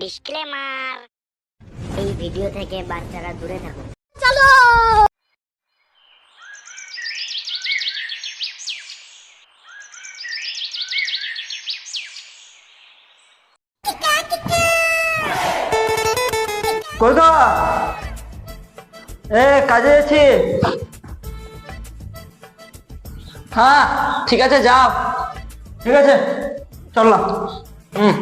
Disclaimer. এই video থেকে বাচ্চারা দূরে থাকুন। গো এ কাজে আছি হ্যাঁ ঠিক আছে যাও। ঠিক আছে চললাম হুম।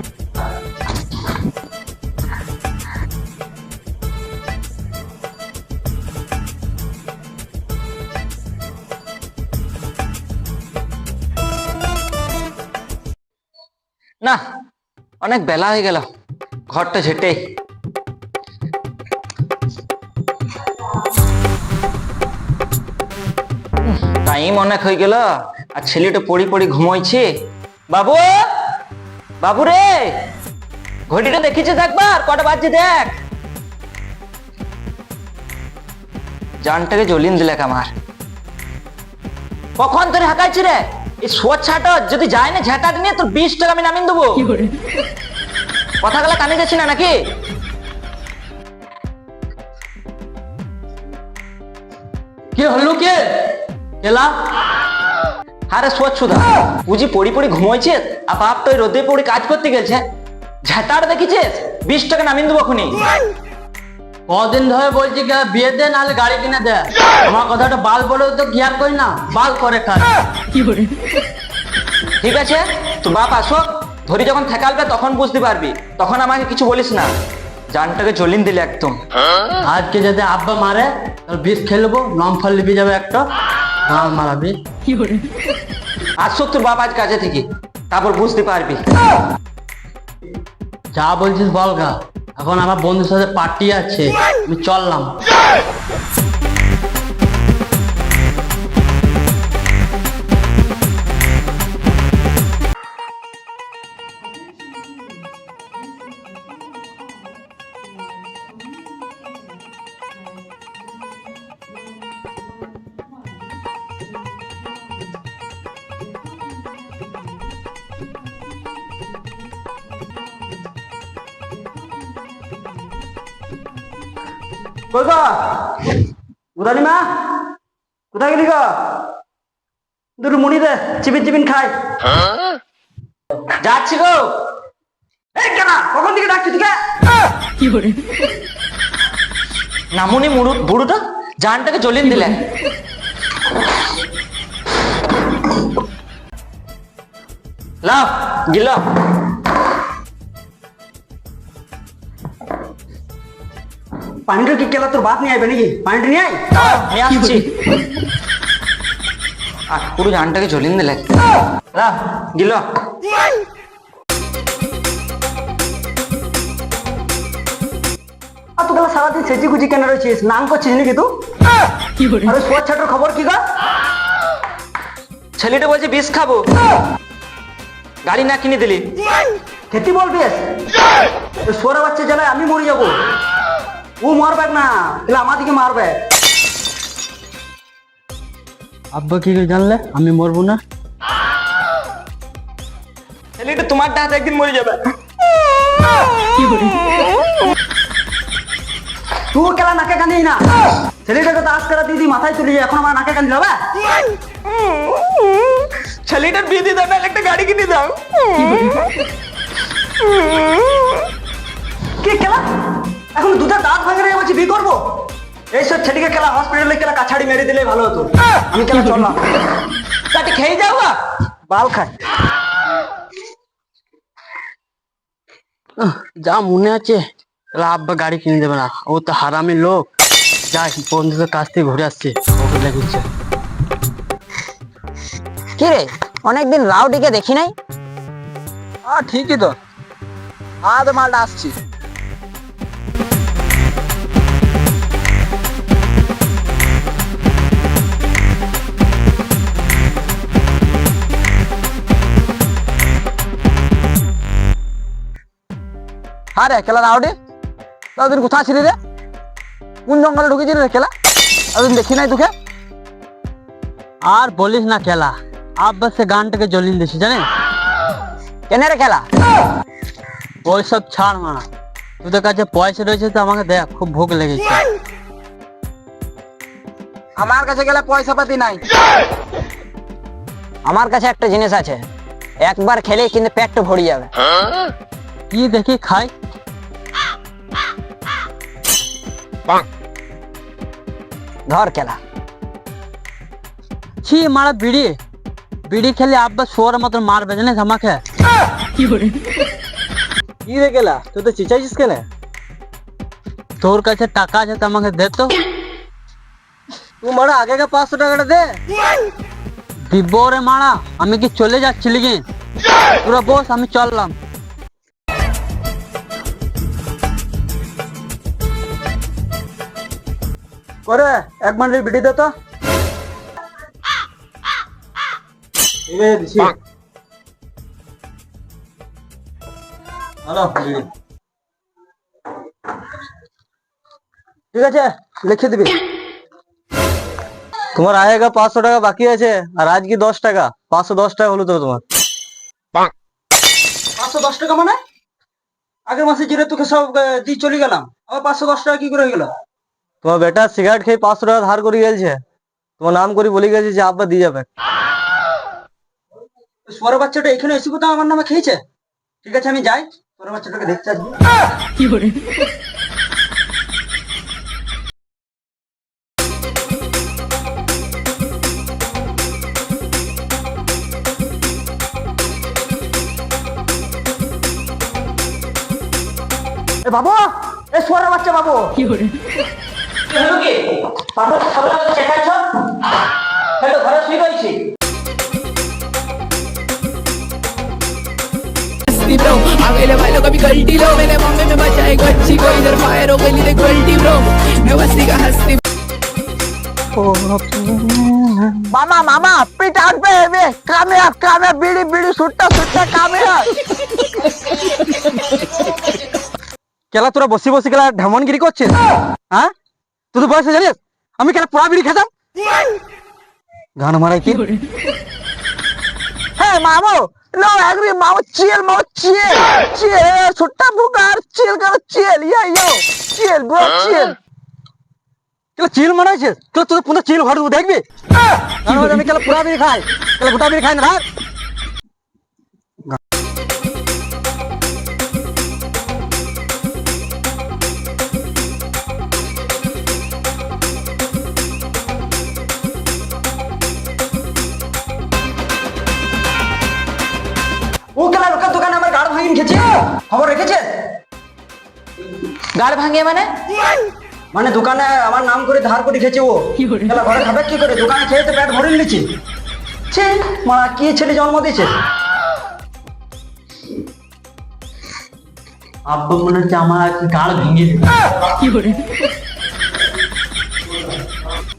না, অনেক বেলা হয়ে গেল। ঘরটা ঝেটে। টাইম অনেক হয়ে গেল, আর ছেলেটা পড়ি পড়ি ঘুমোইছে। বাবু বাবু রে, ঘড়িটা দেখিছিস দেখবার কটা বাজছে দেখ। জানটাকে জ্বলিন দিলে আমার। কখন তোর হাঁকাইছি রে? এই ছাটা যদি যায় না নিয়ে তোর বিশ টাকা আমি নামিন দেবো। কথা গেলা কানে যাচ্ছি না নাকি? কি হলো কে? এলা? আরে বুঝি পড়ি পড়ি ঘুমোইছে আর বাপ তো রোদে পড়ে কাজ করতে গেছে ঝাঁটার দেখেছিস? বিশ টাকা নামিন দেবো খুনি কদিন ধরে বলছি কি, বিয়ে দে, নাহলে গাড়ি কিনে দে। আমার কথাটা বাল বলে তো গিয়ার করি না, বাল করে খায় ঠিক আছে? তো বাপ, আসো। ধরি যখন ঠেকালবে, তখন বুঝতে পারবি। তখন আমাকে কিছু বলিস না। জানটাকে জ্বলিন দিলে একদম। আজকে যদি আব্বা মারে, তাহলে বিষ খেলব নম ফল লিবি যাবে একটা। গাল মারাবি। আসো তোর বাপ আজ কাছে থেকে। তারপর বুঝতে পারবি। যা বলছিস বল গা। এখন আমার বন্ধুর সাথে পার্টি আছে আমি চললাম। কই গো? উদানি মা কোথায় গেলি গো? দুটো মুড়ি দে, চিবিন চিবিন খাই। যাচ্ছি গো। এই কেন, কখন দিকে ডাকছি তুকে? নামুনি মুড়ু বুড়োটা জানটাকে জ্বলিয়ে দিলেন লাও গিল। পানিটা কি কেলা? তোর বাপ নিয়ে আইবে নাকি? পানিটা নিয়ে আসছি। আর পুরো জানটাকে জ্বলিয়ে দিলে। লাও গিল। আর সারাদিন সেচি গুচি কেন রয়েছিস? নাম করছিস নাকি তুই? আরে সোয়ার ছাটার খবর কি গা? ছেলেটা বলছে বিষ খাব। গাড়ি না কিনে দিলি। খেতে বলবি সোয়ার বাচ্চা জ্বালায় আমি মরে যাব। ও মারবে না তাহলে আমার দিকে মারবে আব্বা কি করে জানলে আমি মরবো না ছেলেটা তোমার হাতে একদিন মরে যাবে তুই কেলা নাকে কান্দিস না ছেলেটাকে তো আজকাল দিদি মাথায় তুলে যায় এখন আমার নাকে কান্দি হবে ছেলেটার বিয়ে দিয়ে দাও নাহলে একটা গাড়ি কিনে দাও কি কেলা এখন দুটা দাঁত ভাঙে রেখে বলছি বিয়ে করব? এইসব ছেলেকে কেলা হসপিটালে কেলা কাছাড়ি মেরে দিলে ভালো হতো। আমি কেলা চললাম। কাটি খেয়ে যাও গা। বাল খায়। যা মনে আছে আব্বা গাড়ি কিনে দেবে না। ও তো হারামি লোক। যাই বন্ধুদের কাছ থেকে ঘুরে আসছে। ওকে লেগেছে কি রে অনেকদিন রাউডিকে দেখি নাই? হ্যাঁ ঠিকই তো। আজ মালটা আসছি। হ্যাঁ রে রাউডি ততদিন কোথায় ছিলি রে? কোন জঙ্গলে ঢুকেছিলি রে খেলা? ততদিন দেখি নাই তোকে। আর বলিস না খেলা আব্বা সে গানটাকে জ্বলিয়ে দিছি জানে কেনে রে খেলা? ওই সব ছাড় মানা তোদের কাছে পয়সা রয়েছে তো আমাকে দেখ, খুব ভোগ লেগেছে। আমার কাছে গেলে পয়সা পাতি নাই। আমার কাছে একটা জিনিস আছে, একবার খেলে কিন্তু পেটটা ভরে যাবে। কি দেখি খাই? ধর খেলা ছি, মারা বিড়ি। বিড়ি খেলে আব্বা শোয়ার মতন মারবে জানিস আমাকে। কি রে গেলা তুই তো চিচাইছিস কেন তোর কাছে টাকা আছে আমাকে দে তো। তুই মারা আগে পাঁচশো টাকাটা দে। দিব রে মারা, আমি কি চলে যাচ্ছি লিগি তোরা বস, আমি চললাম। করে এক মান্ডের বিটি দে তো। এই দিছি। হ্যালো ঠিক আছে লিখে দিবি। তোমার আয়েগা পাঁচশো টাকা বাকি আছে আর আজ কি দশ টাকা। পাঁচশো দশ টাকা হলো তো তোমার। পাঁচশো দশ টাকা মানে? আগের মাসে জিরে তোকে সব দিয়ে চলে গেলাম আবার পাঁচশো দশ টাকা কি করে হয়ে গেল? তোমার বেটা সিগারেট খেয়ে পাঁচশো টাকা ধার করে গেছে। তোমার নাম করে বলে গেছে যে আব্বা দিয়ে যাবে। সোয়ার বাচ্চাটা এখানে এসে কোথাও আমার নামে খেয়েছে? ঠিক আছে আমি যাই। সোয়ার বাচ্চাটাকে দেখতে আসব। এ বাবু! এ সোয়ার বাচ্চা বাবু! হলো কি বাবু সবাই চেকাচ্ছ হ্যালো ঘরে শুয়ে রয়েছি मस्ती ब्रो अगले वालों का भी गलती लो मेरे मामले में बचाए गच्ची को इधर फायर हो गई गलती ब्रो मैं बस्ती का हस्ती মামা মামা পিঠ আসবে হেবে কামে কামে বিড়ি বিড়ি সুট্টা সুট্টা কামে কেলা তোরা বসে বসে কেলা ঢেমনগিরি করছিস হ্যাঁ তুই তো বয়সে জানিস আমি কেলা পোড়া বিড়ি খেতাম? গান মারাই কি? হ্যাঁ মামু। নো এগ্রি মামু চিল মামু চিল চিল সুট্টা বুকার চিল কর চিল ইয়া ইয়া চিল ব্রো চিল কেলা চিল মারাইছিস? কেলা তোদের পুরো চিল ঘর দেখবি? গান আমি কেলা পোড়া বিড়ি খাই? কেলা গোটা বিড়ি খাই না খবর রেখেছে? গাড় ভাঙে মানে? মানে দোকানে আমার নাম করে ধার করে খেয়েছে ও। ঘরে খাবে কি করে? দোকানে খেয়ে তো পেট ভরে নিচ্ছে ছি। মা কি ছেলে জন্ম দিয়েছে? আব্বা মনে হচ্ছে আমার গাড় ভেঙে দিবে।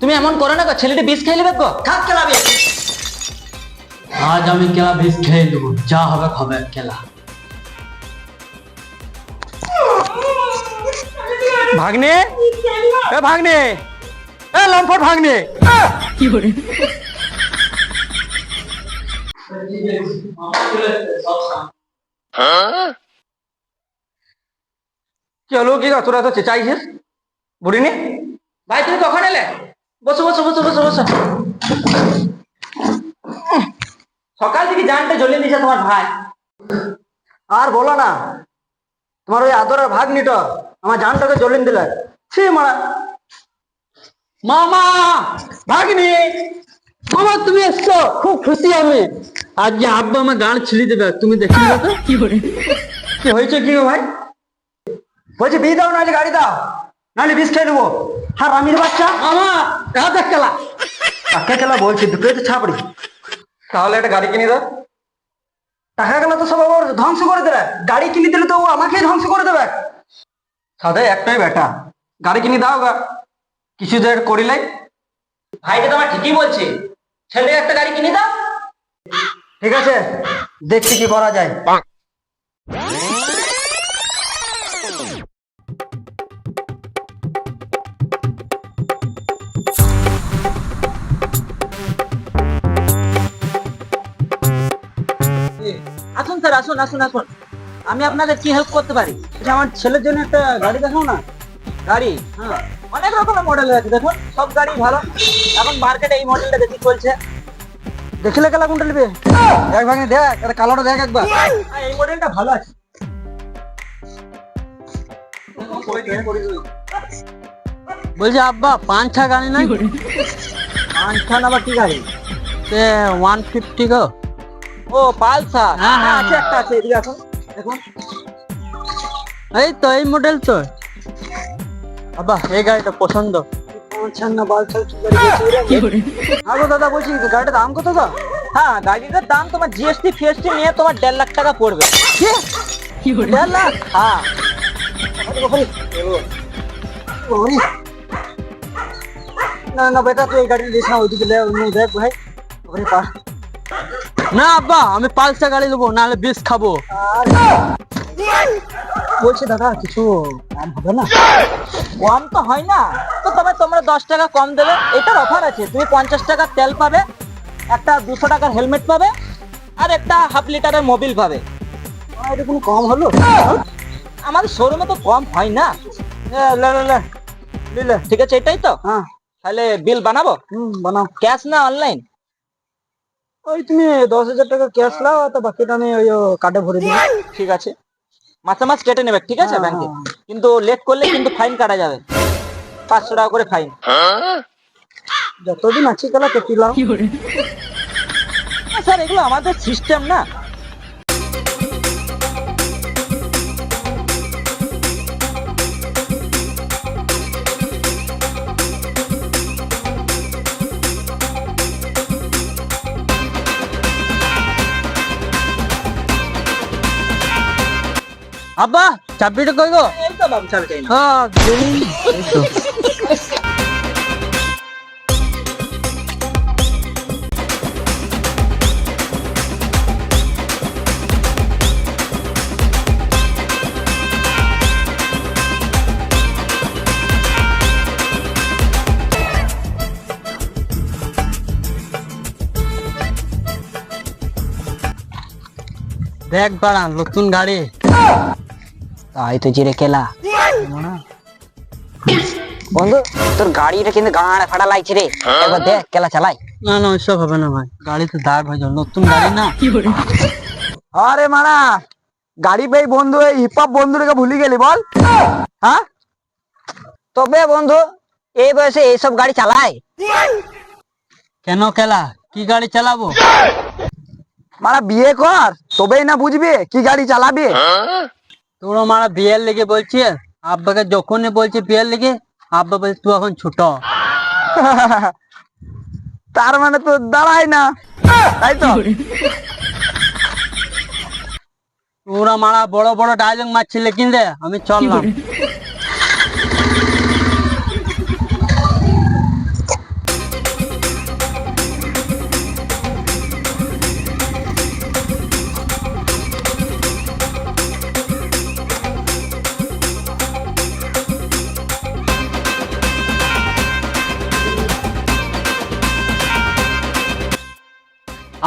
তুমি এমন করো না গো ছেলেটি বিষ খেয়ে নেবে গো। খাক কেলাবে আজ আমি কেলা বিষ খেয়ে দেবো যা হবে খাবে কেলা। ভাগ্নে? এ ভাগ্নে। এ লম্পট ভাগ্নে। চলো কি গা তোরা তো চেঁচাইছিস বুড়িনি? ভাই, তুমি কখন এলে? বসো বসো বসো বসো বসো। সকাল থেকে জানতে জ্বলিয়ে দিয়েছে তোমার ভাই। আর বলো না তোমার ওই আদরের ভাগ্নিটা আমার জানটাকে জ্বলিন দিলে। ছি মারা। মামা ভাগ্নি মামা তুমি এসছো। খুব খুশি আমি। আজকে আব্বা আমার গান ছিলি দেবে তুমি দেখি তো। কি হয়েছে কি ভাই? বলছি বিয়ে দাও নাহলে গাড়ি দাও। নাহলে বিষ খেয়ে নেব। আর আমির বাচ্চা? মামা কাহা দেখ কেলা টাকা খেলা বলছি দুটোই তো ছাপড়ি। তাহলে একটা গাড়ি কিনে দাও। টাকা গেলে তো সব আবার ধ্বংস করে দেবে। গাড়ি কিনে দিলে তো ও আমাকেই ধ্বংস করে দেবে। সাদে একটাই বেটা গাড়ি কিনে দাও গা। কিছু দের করিলে ভাইটা তোমার ঠিকই বলছে ছেলে একটা গাড়ি কিনে দাও। ঠিক আছে, দেখছি কি করা যায়। আসুন স্যার আসুন আসুন আসুন। আমি আপনাদের কি হেল্প করতে পারি? বলছি আমার ছেলের জন্য একটা গাড়ি দেখাও না? গাড়ি হ্যাঁ। অনেক রকমের মডেল আছে দেখুন। সব গাড়ি ভালো। এখন মার্কেটে এই মডেলটা বেশি চলছে। দেখলে গেলা কোনটা নেবে? এক ভাগে দেখ এটা কালোটা দেখ একবার। এই মডেলটা ভালো আছে। বলছি আব্বা পাঁচটা গাড়ি নাই? পাঁচখান আবার কি গাড়ি? ওয়ান ফিফটি গো। ও পালসার হ্যাঁ, হ্যাঁ, আছে একটা আছে এদিকে আসুন দেখুন এই তো এই মডেল তো। আব্বা এই গাড়িটা পছন্দ। দাদা বলছি গাড়িটার দাম কত দা হ্যাঁ গাড়িটার দাম তোমার জিএসটি ফিএসটি নিয়ে তোমার দেড় লাখ টাকা পড়বে। দেড় লাখ? হ্যাঁ। না না বেটা তুই এই গাড়ি দিস না ওইদিকে লে অন্য দেখ ভাই। ওখানে না আব্বা আমি পালসা গাড়ি নেব নাহলে বিষ খাব। বলছি দাদা কিছু কম হবে না? কম তো হয় না। তো তবে তোমরা দশ টাকা কম দেবে। এটার অফার আছে। তুমি পঞ্চাশ টাকার তেল পাবে একটা দুশো টাকার হেলমেট পাবে আর একটা হাফ লিটারের মোবিল পাবে। এটা কোনো কম হলো? আমাদের শোরুমে তো কম হয় না। ঠিক আছে এটাই তো? হ্যাঁ। তাহলে বিল বানাবো? হুম বানাও। ক্যাশ না অনলাইন ওই তুমি দশ হাজার টাকা ক্যাশ নাও তো বাকিটা আমি ওই কার্ডে ভরে দিই ঠিক আছে? মাসে মাস কেটে নেবে ঠিক আছে ব্যাংকে হ্যাঁ। কিন্তু লেট করলে কিন্তু ফাইন কাটা যাবে। পাঁচশো টাকা করে ফাইন যতদিন আছি গেলা কেটে লাও স্যার এগুলো আমাদের সিস্টেম না। আব্বা চাবিটা কই গো? হ্যাঁ। দেখ বাড়া নতুন গাড়ি। তো জিরে কেলা। বন্ধু তোর গাড়িটা কিন্তু গাড় ফাটা লাগছে রে। একবার দেখ কেলা চালাই। না না ওইসব হবে না ভাই। গাড়ি তো দাগ হয়ে যাবে নতুন গাড়ি না। আরে মারা গাড়ি পেয়ে বন্ধু এই হিপহপ বন্ধুটাকে ভুলি গেলি বল। হ্যাঁ? তবে বন্ধু এই বয়সে এইসব গাড়ি চালায় কেন খেলা কি গাড়ি চালাবো? মারা বিয়ে কর। তবেই না বুঝবি কি গাড়ি চালাবি। তোরা মারা বিয়ের লেগে বলছি আব্বাকে যখনই বলছে বিয়ের লেগে আব্বা বলছে তুই এখন ছোট। তার মানে তো দাঁড়াই না। তাই তো? তোরা মারা বড় বড় ডায়লগ মারছিলে কিনলে আমি চললাম।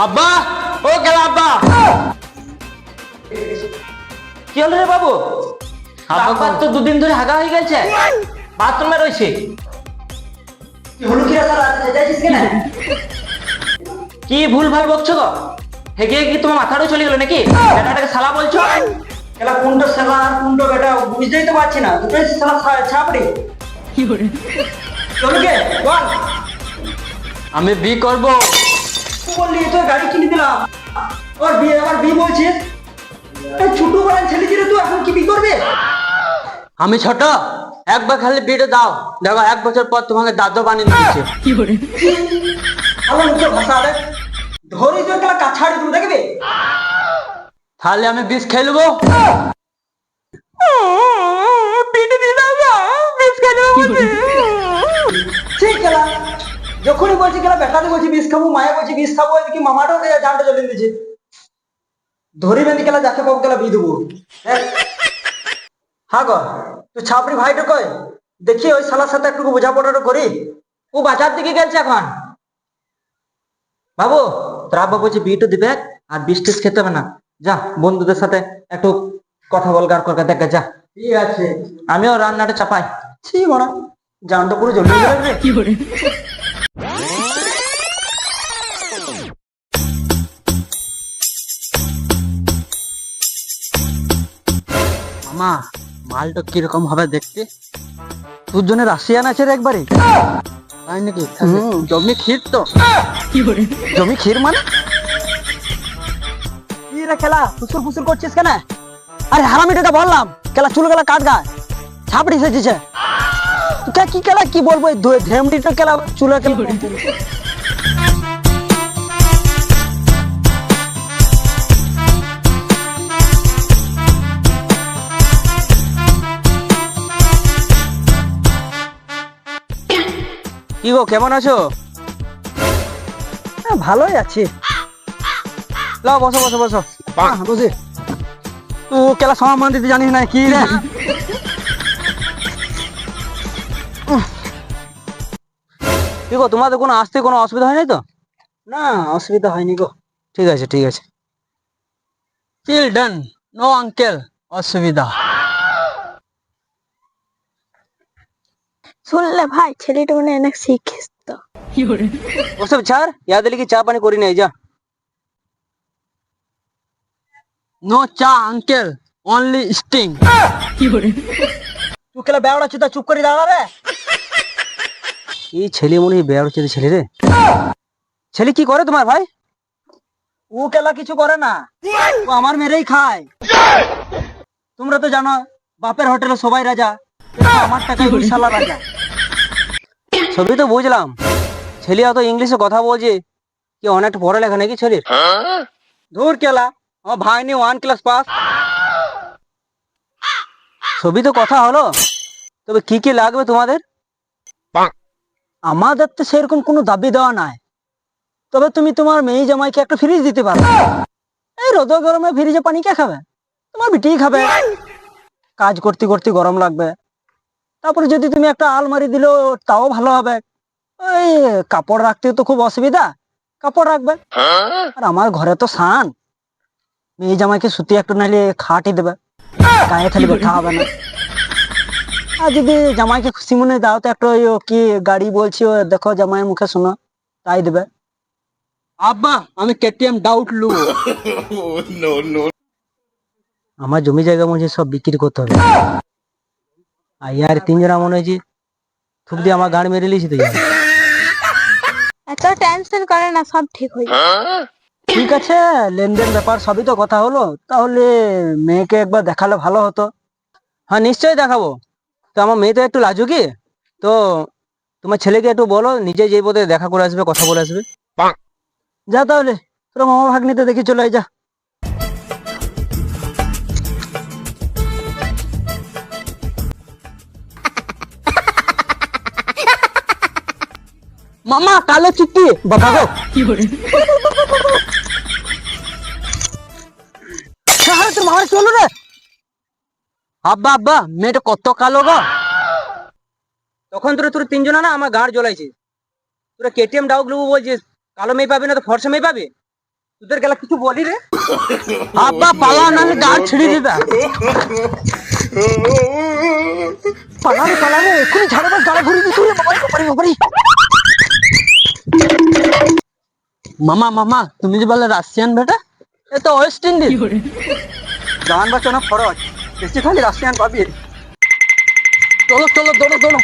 আব্বা? ও গেল আব্বা। কি হলো রে বাবু? আব্বার তো দুদিন ধরে হাগা হয়ে গেছে। বাথরুমে রয়েছে। কি ভুল ভালো বকছো গো? হেগে কি তোমার মাথাটাও চলে গেল নাকি? বেটাটাকে শালা বলছো? এলা কোনটা সেলা আর কোনটা বেটা বুঝতেই তো পারছি না। দুটোই সেলা ছাপড়ি। চলো কে বল। আমি বি করব। বললি তো গাড়ি কিনে দিলাম। ওর বিয়ে আবার বিয়ে বলছিস ছোট বড় ছেলে ছিল তুই এখন কি করবে? আমি ছোট একবার খালি বিটা দাও। দেখো এক বছর পর তোমাকে দাদু বানিয়ে দিচ্ছে আমার মুখে ভাষা দেখ। ধরে একটা কাছাড়ি তুমি দেখবে? তাহলে আমি বিষ খেলব ঠিক গেলা যখনই বলছি গেলা বেটাতে বলছি বিষ খাব মায়ে বলছি বিষ খাব এদিকে মামাটাও জানটা চলে দিয়েছে ধরি বেঁধে গেলা যাকে পাবো গেলা বিয়ে দেবো হ্যাঁ? গো তুই ছাপড়ি ভাইটা কয় দেখি ওই শালার সাথে একটু বোঝাপড়াটা করি। ও বাজার দিকে গেছে এখন। বাবু তোর আব্বা বলছে বিয়েটা দিবে আর বিষ টিস খেতে হবে না। যা বন্ধুদের সাথে একটু কথা বল গার করকে দেখ যা। ঠিক আছে? আমিও রান্নাটা চাপাই। ছি বড়া জান তো পুরো রে। কি hore মামা মালটা কীরকম হবে দেখতে? তোর জন্য রাশিয়ান আছে রে একবারে। তাই নাকি? জমি ক্ষীর তো। জমি ক্ষীর মানে? কি রে খেলা ফুসুর ফুসুর করছিস কেন? আরে হারামিটাকে বললাম খেলা চুল গেলা কাট ছাপড়ি সেজেছে। তুই কি খেলা কি বলব? ধেমটিটা খেলা চুলে খেলা। কি গো কেমন আছো? হ্যাঁ, ভালোই আছি। লাও বসো বসো বসো। বুঝি তুই খেলা সম্মান দিতে জানিস না কি রে? কি গো তোমাদের কোনো আসতে কোনো অসুবিধা হয়নি তো? না অসুবিধা হয়নি গো। ঠিক আছে ঠিক আছে। চিলড্রেন নো আঙ্কেল অসুবিধা। শুনলে ভাই, ছেলেটা মনে অনেক শিখিস তো কি hore ওসব ছাড় ইয়াদ লিখে চা পানি করি নাই, যা। নো চা আঙ্কেল অনলি স্টিং তুই খেলা বেড়া চুপ করে এই ছেলে মনে হয় হচ্ছে ছেলে রে। ছেলে কি করে তোমার ভাই? ও খেলা কিছু করে না। ও আমার মেরেই খায়। তোমরা তো জানো, বাপের হোটেলে সবাই রাজা। আমার টাকায় ওই শালা রাজা। সবই তো বুঝলাম। ছেলে অত ইংলিশে কথা বলছে কি অনেকটা পড়ালেখা নাকি ছেলের? ধুর খেলা আমার ভাই নি ওয়ান ক্লাস পাস সবই তো কথা হলো, তবে কি কি লাগবে তোমাদের? আমাদের তো সেরকম কোনো দাবি দেওয়া নাই। তবে তুমি তোমার মেয়ে জামাইকে একটা ফ্রিজ দিতে পারো। এই রোদ গরমে ফ্রিজে পানি কে খাবে? তোমার বিটিই খাবে। কাজ করতে করতে গরম লাগবে। তারপরে যদি তুমি একটা আলমারি দিলেও তাও ভালো হবে। ওই কাপড় রাখতে তো খুব অসুবিধা। কাপড় রাখবে। আর আমার ঘরে তো সান মেয়ে জামাইকে সুতি একটু নাইলে খাটই দেবে। গায়ে খালি ব্যথা হবে না। আর যদি জামাইকে খুশি মনে দাও তো একটা ওই ও কি গাড়ি বলছি ও দেখো জামাইয়ের মুখে শোনো তাই দেবে। আব্বা আমি কেটিএম ডাউট লু। আমার জমি জায়গা হচ্ছে সব বিক্রি করতে হবে। আর ইয়ার তিনজনা মনে হয়েছে থুপ দিয়ে আমার গাড়ি মেরে লিয়েছি তো। এত টেনশন করে না সব ঠিক হয়ে ঠিক আছে লেনদেন ব্যাপার সবই তো কথা হলো। তাহলে মেয়েকে একবার দেখালে ভালো হতো। হ্যাঁ নিশ্চয়ই দেখাবো। তো আমার মেয়ে তো একটু লাজুকি তো তোমার ছেলেকে একটু বলো নিজে যেই পথে দেখা করে আসবে কথা বলে আসবে। যা তাহলে তোর মামা ভাগ্নিতে দেখি চলে আয় যা। মামা, কালো চিঠি। বাবা রে? আব্বা আব্বা, মেয়েটা কত কালো গো। তখন তোরা তোর তিনজনা না আমার গাড় জ্বলাইছিস। তোরা কেটিএম ডাউক নেব বলছিস, কালো মেয়ে পাবি না তো ফর্সা মেয়ে পাবি? তোদের গেলা কিছু বলি রে? আব্বা, পালা, নাহলে গাড় ছিঁড়ে দিবে। পালারে পালারে এক্ষুনি ঝাড়ে বাস গাড়ি ঘুরিয়ে দিচ্ছি রে বাবারি বাবারি বাবারি মামা মামা তুমি যে বলে রাশিয়ান বেটা এ তো ওয়েস্ট ইন্ডিজ গান বাঁচানো খরচ বেশি খালি রাশিয়ান পাবি। চলো চলো দৌড়ো দৌড়ো।